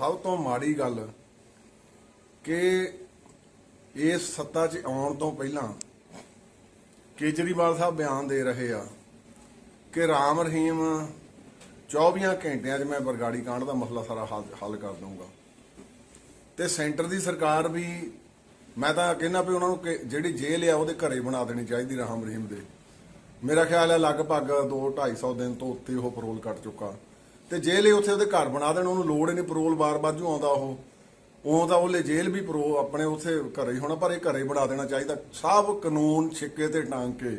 ਸਭ ਤੋਂ ਮਾੜੀ ਗੱਲ ਕਿ ਇਸ ਸੱਤਾ 'ਚ ਆਉਣ ਤੋਂ ਪਹਿਲਾਂ ਕੇਜਰੀਵਾਲ ਸਾਹਿਬ ਬਿਆਨ ਦੇ ਰਹੇ ਆ ਕਿ ਰਾਮ ਰਹੀਮ 24 ਘੰਟਿਆਂ 'ਚ ਮੈਂ ਬਰਗਾੜੀ ਕਾਂਡ ਦਾ ਮਸਲਾ ਸਾਰਾ ਹੱਲ ਹੱਲ ਕਰ ਦਊਂਗਾ। ਤੇ ਸੈਂਟਰ ਦੀ ਸਰਕਾਰ ਵੀ, ਮੈਂ ਤਾਂ ਕਹਿੰਦਾ ਵੀ ਉਹਨਾਂ ਨੂੰ ਕਿ ਜਿਹੜੀ ਜੇਲ੍ਹ ਆ ਉਹਦੇ ਘਰੇ ਬਣਾ ਦੇਣੀ ਚਾਹੀਦੀ ਰਾਮ ਰਹੀਮ ਦੇ। ਮੇਰਾ ਖਿਆਲ ਹੈ ਲਗਭਗ 2 250 ਦਿਨ ਤੋਂ ਉੱਤੇ ਉਹ ਪਰੋਲ ਕੱਟ ਚੁੱਕਾ। ਤੇ ਜੇਲ੍ਹ ਹੀ ਉੱਥੇ ਉਹਦੇ ਘਰ ਬਣਾ ਦੇਣ, ਉਹਨੂੰ ਲੋੜ ਹੀ ਨਹੀਂ ਪਰੋਲ ਬਾਰ-ਬਾਰ ਜੂ ਆਉਂਦਾ ਉਹ। ਉਹ ਤਾਂ ਉਹਲੇ ਜੇਲ੍ਹ ਵੀ ਪਰੋ ਆਪਣੇ ਉੱਥੇ ਘਰੇ ਹੀ ਹੋਣਾ, ਪਰ ਇਹ ਘਰੇ ਬਣਾ ਦੇਣਾ ਚਾਹੀਦਾ। ਸਭ ਕਾਨੂੰਨ ਛਿੱਕੇ ਤੇ ਟਾਂਗ ਕੇ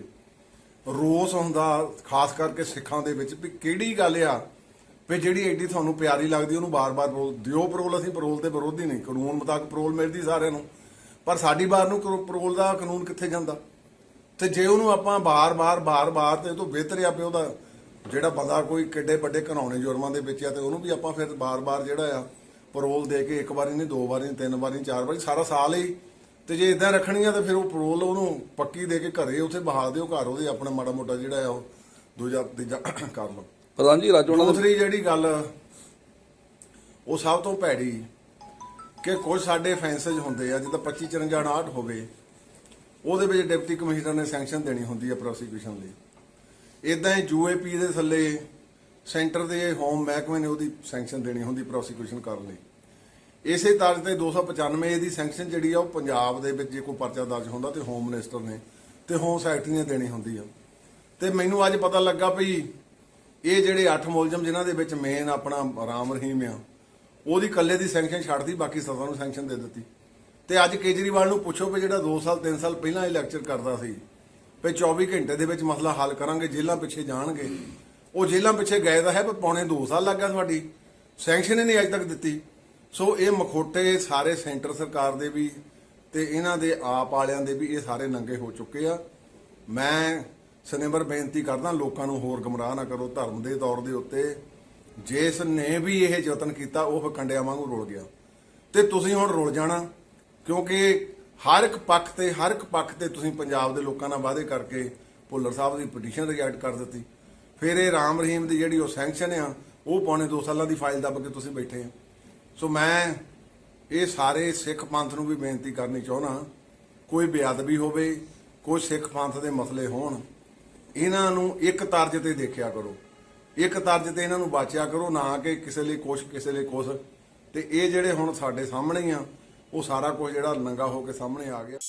ਰੋਸ ਹੁੰਦਾ ਖਾਸ ਕਰਕੇ ਸਿੱਖਾਂ ਦੇ ਵਿੱਚ ਵੀ ਕਿਹੜੀ ਗੱਲ ਆ ਵੀ ਜਿਹੜੀ ਐਡੀ ਤੁਹਾਨੂੰ ਪਿਆਰੀ ਲੱਗਦੀ, ਉਹਨੂੰ ਬਾਰ-ਬਾਰ ਪਰੋਲ ਦਿਓ ਪਰੋਲ ਅਸੀਂ ਪਰੋਲ 'ਤੇ ਵਿਰੋਧੀ ਨਹੀਂ। ਕਾਨੂੰਨ ਮੁਤਾਬਕ ਪਰੋਲ ਮਿਲਦੀ ਸਾਰਿਆਂ ਨੂੰ। ਪਰ ਸਾਡੀ ਬਾਰ ਨੂੰ ਕਰੋ- ਪਰੋਲ ਦਾ ਕਾਨੂੰਨ ਕਿੱਥੇ ਜਾਂਦਾ? ਤੇ ਜੇ ਉਹਨੂੰ ਆਪਾਂ ਬਾਰ-ਬਾਰ ਬਾਰ-ਬਾਰ ਤੇ ਇਹ ਤੋਂ ਬਿਹਤਰ ਆ ਵੀ ਉਹਦਾ ਜਿਹੜਾ ਬੰਦਾ ਕੋਈ ਕਿੱਡੇ ਵੱਡੇ ਘਨਾਉਣੇ ਜੁਰਮਾਂ ਦੇ ਵਿੱਚ ਆ ਤੇ ਉਹਨੂੰ ਵੀ ਆਪਾਂ ਫਿਰ ਬਾਰ-ਬਾਰ ਜਿਹੜਾ ਆ ਪਰੋਲ ਦੇ ਕੇ ਇੱਕ ਵਾਰੀ ਨਹੀਂ ਦੋ ਵਾਰੀ ਨਹੀਂ ਤਿੰਨ ਵਾਰੀ ਨਹੀਂ ਚਾਰ ਵਾਰੀ ਸਾਰਾ ਸਾਲ ਹੀ ਤੇ ਜੇ ਇਦਾਂ ਰੱਖਣੀ ਆ ਤਾਂ ਫਿਰ ਉਹ ਪਰੋਲ ਉਹਨੂੰ ਪੱਕੀ ਦੇ ਕੇ ਘਰੇ ਉੱਥੇ ਬਹਾ ਦਿਓ ਘਰ ਉਹਦੇ ਆਪਣਾ ਮਾੜਾ ਮੋਟਾ ਜਿਹੜਾ ਆ ਉਹ ਦੂਜਾ ਤੀਜਾ ਕਰ ਲਓ। ਪ੍ਰਧਾਨ ਜੀ ਰਾਜੋਣਾ ਦੇ ਦੂਸਰੀ ਜਿਹੜੀ ਗੱਲ ਉਹ ਸਭ ਤੋਂ ਭੈੜੀ ਕਿ ਕੁਝ ਸਾਡੇ ਫੈਂਸੇਜ ਹੁੰਦੇ ਆ ਜਿੱਦਾਂ 25 54 68 ਹੋਵੇ ਉਹਦੇ ਵਿੱਚ ਡਿਪਟੀ ਕਮਿਸ਼ਨਰ ਨੇ ਸੈਂਕਸ਼ਨ ਦੇਣੀ ਹੁੰਦੀ ਹੈ ਪ੍ਰੋਸੀਕਿਊਸ਼ਨ ਲਈ। ਇਦਾਂ ਹੀ ਯੂਏਪੀ ਦੇ ਥੱਲੇ ਸੈਂਟਰ ਦੇ ਹੋਮ ਮਹਿਕਮੇ ਨੇ ਉਹਦੀ ਸੈਂਕਸ਼ਨ ਦੇਣੀ ਹੁੰਦੀ ਪ੍ਰੋਸੀਕਿਊਸ਼ਨ ਕਰਨ ਲਈ। ਇਸੇ ਤਰ੍ਹਾਂ ਤੇ 295 ਦੀ ਸੈਂਕਸ਼ਨ ਜਿਹੜੀ ਆ ਉਹ ਪੰਜਾਬ ਦੇ ਵਿੱਚ ਜੇ ਕੋਈ ਪਰਚਾ ਦਰਜ ਹੁੰਦਾ ਤੇ ਹੋਮ ਮਿਨਿਸਟਰ ਨੇ ਤੇ ਹੋਮ ਸੈਕਟਰੀ ਨੇ ਦੇਣੀ ਹੁੰਦੀ ਆ। ਤੇ ਮੈਨੂੰ ਅੱਜ ਪਤਾ ਲੱਗਾ ਵੀ ਇਹ ਜਿਹੜੇ 8 ਮੁਲਜ਼ਮ ਜਿਨ੍ਹਾਂ ਦੇ ਵਿੱਚ ਮੇਨ ਆਪਣਾ ਰਾਮ ਰਹੀਮ ਆ, ਉਹਦੀ ਕੱਲੇ ਦੀ ਸੈਂਕਸ਼ਨ ਛੱਡਦੀ ਬਾਕੀ ਸਤਾਂ ਨੂੰ ਸੈਂਕਸ਼ਨ ਦੇ ਦਿੱਤੀ। ਤੇ ਅੱਜ ਕੇਜਰੀਵਾਲ ਨੂੰ ਪੁੱਛੋ ਵੀ ਜਿਹੜਾ 2 ਸਾਲ 3 ਸਾਲ ਪਹਿਲਾਂ ਇਹ ਲੈਕਚਰ ਕਰਦਾ ਸੀ ਵੀ 24 ਘੰਟੇ ਦੇ ਵਿੱਚ ਮਸਲਾ ਹੱਲ ਕਰਾਂਗੇ, ਜੇਲ੍ਹਾਂ ਪਿੱਛੇ ਜਾਣਗੇ। ਉਹ ਜੇਲ੍ਹਾਂ ਪਿੱਛੇ ਗਏ ਤਾਂ ਹੈ, ਪਰ ਪੌਣੇ 2 ਸਾਲ ਲੱਗ ਗਿਆ ਤੁਹਾਡੀ ਸੈਂਕਸ਼ਨ ਹੀ ਨਹੀਂ ਅਜੇ ਤੱਕ ਦਿੱਤੀ। ਸੋ ਇਹ ਮਖੋਟੇ ਸਾਰੇ ਸੈਂਟਰ ਸਰਕਾਰ ਦੇ ਵੀ ਤੇ ਇਹਨਾਂ ਦੇ ਆਪ ਵਾਲਿਆਂ ਦੇ ਵੀ ਇਹ ਸਾਰੇ ਨੰਗੇ ਹੋ ਚੁੱਕੇ ਆ। ਮੈਂ ਸਨੇਬਰ ਬੇਨਤੀ ਕਰਦਾ, ਲੋਕਾਂ ਨੂੰ ਹੋਰ ਗਮਰਾਹ ਨਾ ਕਰੋ ਧਰਮ ਦੇ ਤੌਰ ਦੇ ਉੱਤੇ। ਜਿਸ ਨੇ ਵੀ ਇਹ ਯਤਨ ਕੀਤਾ, ਉਹ ਫਿਰ ਕੰਡਿਆਂ ਵਾਂਗੂ ਰੁਲ ਗਿਆ। ਤੇ ਤੁਸੀਂ ਹੁਣ ਰੁਲ ਜਾਣਾ, ਕਿਉਂਕਿ ਹਰ ਇੱਕ ਪੱਖ ਤੇ, ਹਰ ਇੱਕ ਪੱਖ ਤੇ ਤੁਸੀਂ ਪੰਜਾਬ ਦੇ ਲੋਕਾਂ ਨਾਲ ਵਾਅਦੇ ਕਰਕੇ ਭੁੱਲਰ ਸਾਹਿਬ ਦੀ ਪਟੀਸ਼ਨ ਰਿਜੈਕਟ ਕਰ ਦਿੱਤੀ। ਫਿਰ ਇਹ ਰਾਮ ਰਹੀਮ ਦੀ ਜਿਹੜੀ ਉਹ ਸੈਂਕਸ਼ਨ ਆ, ਉਹ ਪੌਣੇ 2 ਸਾਲਾਂ ਦੀ ਫਾਈਲ ਦੱਬ ਕੇ ਤੁਸੀਂ ਬੈਠੇ ਆ। ਸੋ ਮੈਂ ਇਹ ਸਾਰੇ ਸਿੱਖ ਪੰਥ ਨੂੰ ਵੀ ਬੇਨਤੀ ਕਰਨੀ ਚਾਹੁੰਦਾ ਕੋਈ ਬੇਅਦਬੀ ਹੋਵੇ, ਕੋਈ ਸਿੱਖ ਪੰਥ ਦੇ ਮਸਲੇ ਹੋਣ, ਇਹਨਾਂ ਨੂੰ ਇੱਕ ਤਰਜ ਤੇ ਦੇਖਿਆ ਕਰੋ। ਇੱਕ ਤਰਜ ਤੇ ਇਹਨਾਂ ਨੂੰ ਬਾਚਿਆ ਕਰੋ, ਨਾ ਕਿ ਕਿਸੇ ਲਈ ਕੁਛ, ਕਿਸੇ ਲਈ ਕੁਛ। ਤੇ ਇਹ ਜਿਹੜੇ ਹੁਣ ਸਾਡੇ ਸਾਹਮਣੇ ਆ ਉਹ ਸਾਰਾ ਕੁਝ ਜਿਹੜਾ ਨੰਗਾ ਹੋ ਕੇ ਸਾਹਮਣੇ ਆ ਗਿਆ।